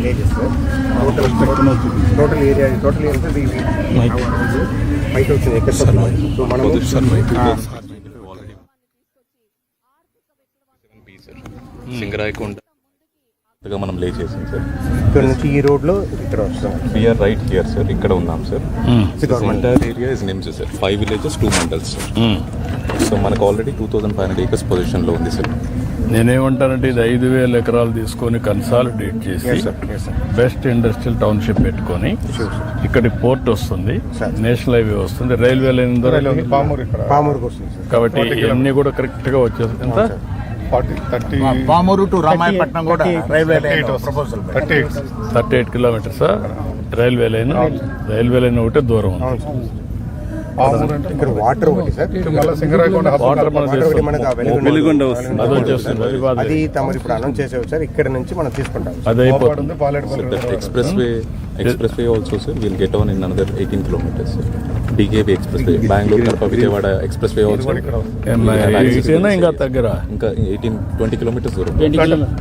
Villages total total area total area five thousand acres so మనం సింగరాయకొండ మనం లే చేసాం సార్ ఇక్కడ నుంచి ఈ రోడ్లో ఇక్కడ వస్తాం. వీఆర్ రైట్ హియర్ సార్ ఇక్కడ ఉన్నాం sir government entire area is NIMZ sir five villages two mandals so మనకు already two thousand five hundred acres పొజిషన్లో ఉంది సార్ నేనేమంటానంటే ఇది ఐదు వేల ఎకరాలు తీసుకొని కన్సాలిడేట్ చేసి. బెస్ట్ ఇండస్ట్రియల్ టౌన్షిప్ పెట్టుకొని ఇక్కడి పోర్ట్ వస్తుంది. నేషనల్ హైవే వస్తుంది రైల్వే లైన్ కాబట్టి ఇవన్నీ కూడా కరెక్ట్గా వచ్చేస్తుంది పామూరు టు రామాయపట్నం కూడా railway line proposal thirty eight thirty eight kilometres railway line railway line ఒకటే దూరం ఉంది. ఇక్కడ వాటర్ ఒకటి సార్. ఒకటి మనకు వెలుగొండ అది తమరు ఇప్పుడు అనౌన్స్ చేసేవి సార్. ఇక్కడ నుంచి మనం తీసుకుంటాం. Expressway expressway also sir will get on in another eighteen kilometres DKB expressway Bengaluru Kadapa Vijayawada expressway also ఇంకా దగ్గర? ఇంకా ఎయిటీన్ ట్వంటీ కిలోమీటర్స్ దూరం.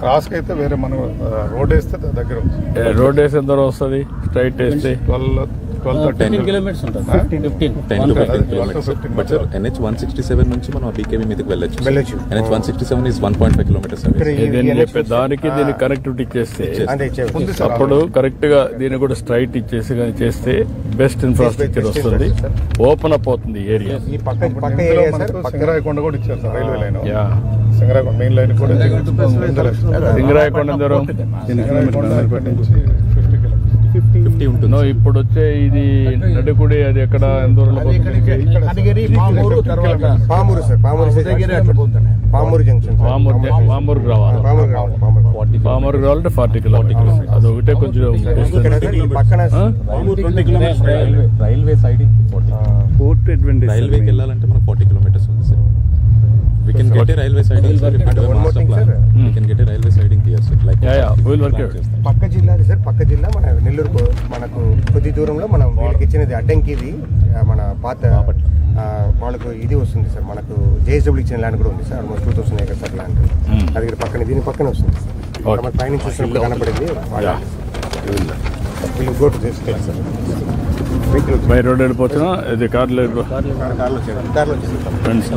క్రాస్ అయితే వేరే మనం రోడ్ వేస్తే దగ్గర రోడ్ వేసి ఎంత దూరం వస్తుంది స్ట్రైట్ వేస్తే. ట్వెల్వ్ ట్వెల్వ్ థర్టీ కిలోమీటర్స్ ఉంటుంది. ఫిఫ్టీన్ టెన్ టు ఫిఫ్టీన్ అది kilometres 12 but sir NH one sixty seven నుంచి మనం బీకేబీ మీదకి వెళ్ళొచ్చు. వెళ్ళొచ్చు. NH one sixty seven is one point five kilometres చెప్పే దానికి కనెక్టివిటీ చేస్తే సార్ అప్పుడు కరెక్ట్గా దీన్ని కూడా స్ట్రైట్ ఇచ్చేసి కానీ చేస్తే బెస్ట్ ఇన్ఫ్రాస్ట్రక్చర్ best వస్తుంది. infrastructure. ఓపెన్ అప్ అవుతుంది ఏరియా సింగరాయకొండ కూడా ఇచ్చారు sir railway line yeah Singarayakonda main line కూడా సింగరాయకొండ దూరం. ఫిఫ్టీ. ఉంటుంది. ఇప్పుడు వచ్చే ఇది నడికుడి అది ఎక్కడ Pamuru sir Pamuru side Pamuru junction. Pamuru రావాలి ఫార్టీ రావాలంటే ఫార్టీ కిలోమీటర్స్. అది ఒకటే కొంచెం పక్కన రైల్వే రైల్వే సైడింగ్ రైల్వేకి వెళ్ళాలంటే మనకు forty sir we can get a railway siding sir if you One more master thing, plan sir. We can get a railway siding here sir like Yeah, yeah, we'll work it. పక్క జిల్లాది sir పక్క జిల్లా మన నెల్లూరు కో- మనకు కొద్ది దూరంలో మనం వీళ్ళకి ఇచ్చినది అడ్డంకి ఇది ఆ, మన పాత ఆ, వాళ్ళకు ఇది వస్తుంది సార్ మనకు జేఎస్డబ్ల్యూ ఇచ్చిన ల్యాండ్ కూడా ఉంది sir almost two thousand acres sir land అది ఇక్కడ పక్కన దీని పక్కన వస్తుంది సార్. మన పైన చూసినప్పుడు కనపడింది. వాళ్ళ గోటు సార్ వెహికల్ బై రోడ్ వెళ్ళిపోతున్నా ఇది కార్లో వెళ్ళిపో కార్లో వచ్చేది. ఫ్రెండ్స్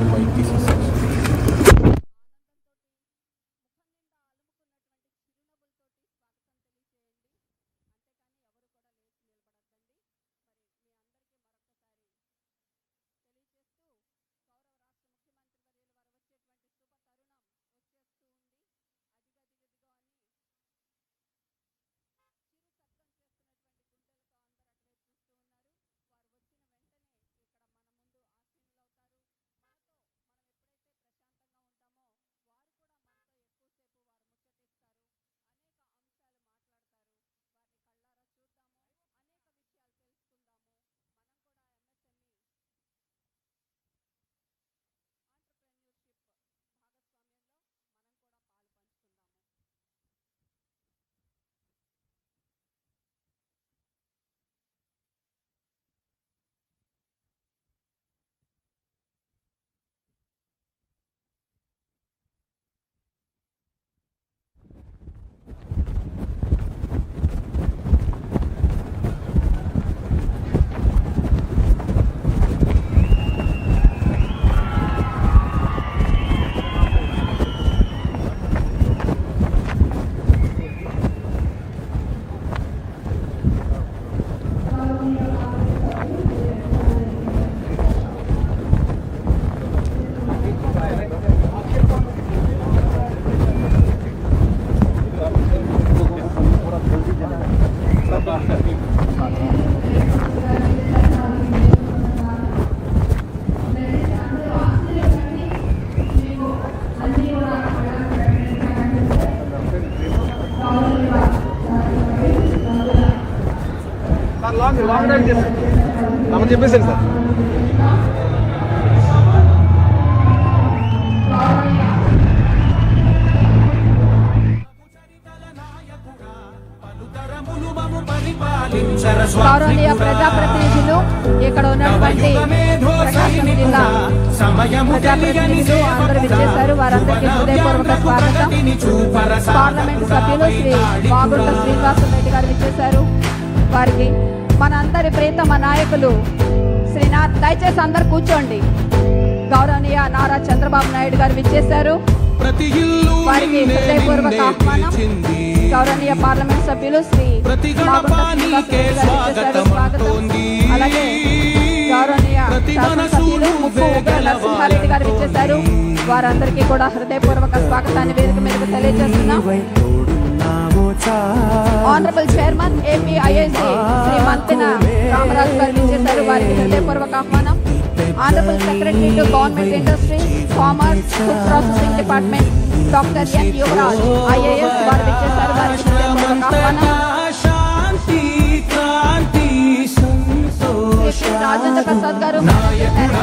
గౌరవనీయ ప్రజాప్రతినిధులు ఇక్కడ ఉన్నటువంటి ప్రకాశం జిల్లా ప్రజాప్రతినిధులు అందరూ విచ్చేశారు. వారందరికీ హృదయపూర్వక స్వాగతం. పార్లమెంటు సభ్యులు శ్రీ వాగుంట శ్రీనివాసరెడ్డి గారు విచ్చేశారు. వారికి మనందరి ప్రియతమ నాయకులు శ్రీనాథ్ దయచేసి అందరు కూర్చోండి. గౌరవనీయ నారా చంద్రబాబు నాయుడు గారు విచ్చేశారు. వారికి హృదయపూర్వక ఆహ్వానం. గౌరవనీయ పార్లమెంట్ సభ్యులు శ్రీ వాగుంట శ్రీనివాసరెడ్డి గారు విచ్చేశారు స్వాగతం. అలాగే గౌరవనీయ శాసనసభ్యులు ముప్పు ఉగ్ర నరసింహారెడ్డి గారు విచ్చేశారు. వారందరికీ కూడా హృదయపూర్వక స్వాగతాన్ని వేదిక మీదకు తెలియజేస్తున్నాం. Honourable chairman AP Shri Mantina Ramaraju garu వారికి హృదయపూర్వక ఆహ్వానం. Honourable secretary to government industry commerce food processing department doctor N Yuvraj IAS వారు విచ్చేశారు. వారికి ఆహ్వానం. శాంతి క్రాంతి రాజేంద్ర ప్రసాద్ గారు డైరెక్టర్,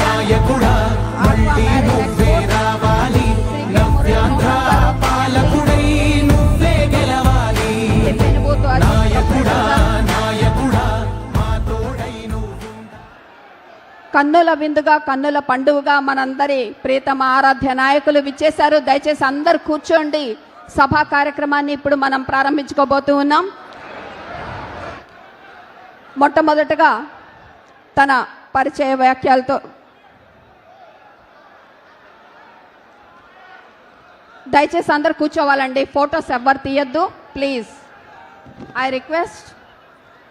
నాయకుడా కన్నుల విందుగా కన్నుల పండుగగా మనందరి ప్రీతమ ఆరాధ్య నాయకులు విచ్చేశారు. దయచేసి అందరు కూర్చోండి. సభా కార్యక్రమాన్ని ఇప్పుడు మనం ప్రారంభించుకోబోతూ ఉన్నాం. మొట్టమొదటగా తన పరిచయ వ్యాఖ్యలతో దయచేసి అందరు కూర్చోవాలండి. ఫొటోస్ ఎవ్వరు తీయద్దు. ప్లీజ్. ఐ రిక్వెస్ట్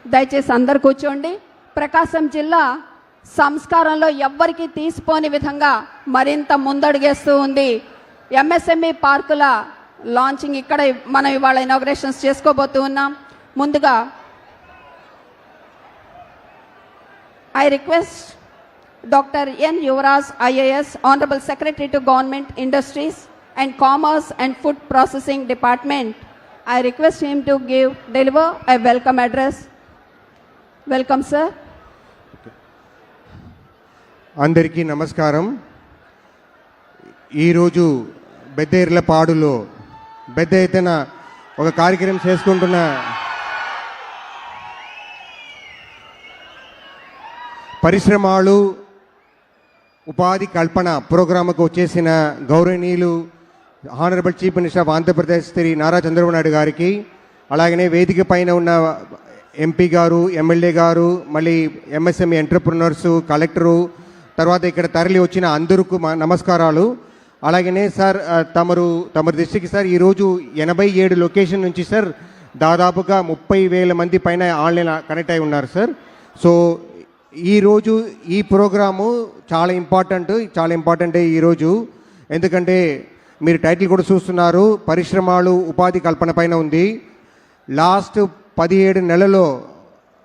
దయచేసి అందరు కూర్చోండి. ప్రకాశం జిల్లా సంస్కారంలో ఎవ్వరికీ తీసిపోని విధంగా మరింత ముందడుగేస్తూ ఉంది. ఎంఎస్ఎంఈ పార్కుల లాంచింగ్ ఇక్కడ మనం ఇవాళ ఇనాగ్రేషన్స్ చేసుకోబోతూ ఉన్నాం. ముందుగా I request doctor N Yuvraj IAS honourable secretary to government industries and commerce and food processing department I request him to give deliver I welcome address welcome sir అందరికీ నమస్కారం. ఈరోజు బెద్దేర్లపాడులో పెద్ద ఎత్తున ఒక కార్యక్రమం చేసుకుంటున్న పరిశ్రమలు ఉపాధి కల్పన ప్రోగ్రాంకు వచ్చేసిన గౌరవనీయులు honourable chief minister of Andhra Pradesh Shri Nara Chandrababu Naidu garu అలాగనే వేదిక పైన ఉన్న ఎంపీ గారు ఎమ్మెల్యే గారు మళ్ళీ ఎంఎస్ఎంఈ ఎంటర్ప్రినర్సు కలెక్టరు తర్వాత ఇక్కడ తరలి వచ్చిన అందరికీ మా నమస్కారాలు. అలాగనే సార్ తమరు తమరి దృష్టికి సార్ ఈరోజు ఎనభై ఏడు లొకేషన్ నుంచి సార్ దాదాపుగా ముప్పై వేల మంది పైన ఆన్లైన్ కనెక్ట్ అయి ఉన్నారు సార్. సో ఈరోజు ఈ ప్రోగ్రాము చాలా ఇంపార్టెంట్ చాలా ఇంపార్టెంట్ ఈరోజు ఎందుకంటే మీరు టైటిల్ కూడా చూస్తున్నారు పరిశ్రమలు ఉపాధి కల్పన పైన ఉంది. లాస్ట్ పదిహేడు నెలలో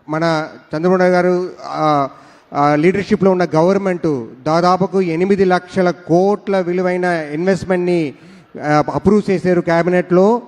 మన చంద్రబాబు గారు లీడర్షిప్లో ఉన్న గవర్నమెంట్ దాదాపుకు ఎనిమిది లక్షల కోట్ల విలువైన ఇన్వెస్ట్మెంట్ని అప్రూవ్ చేశారు క్యాబినెట్లో.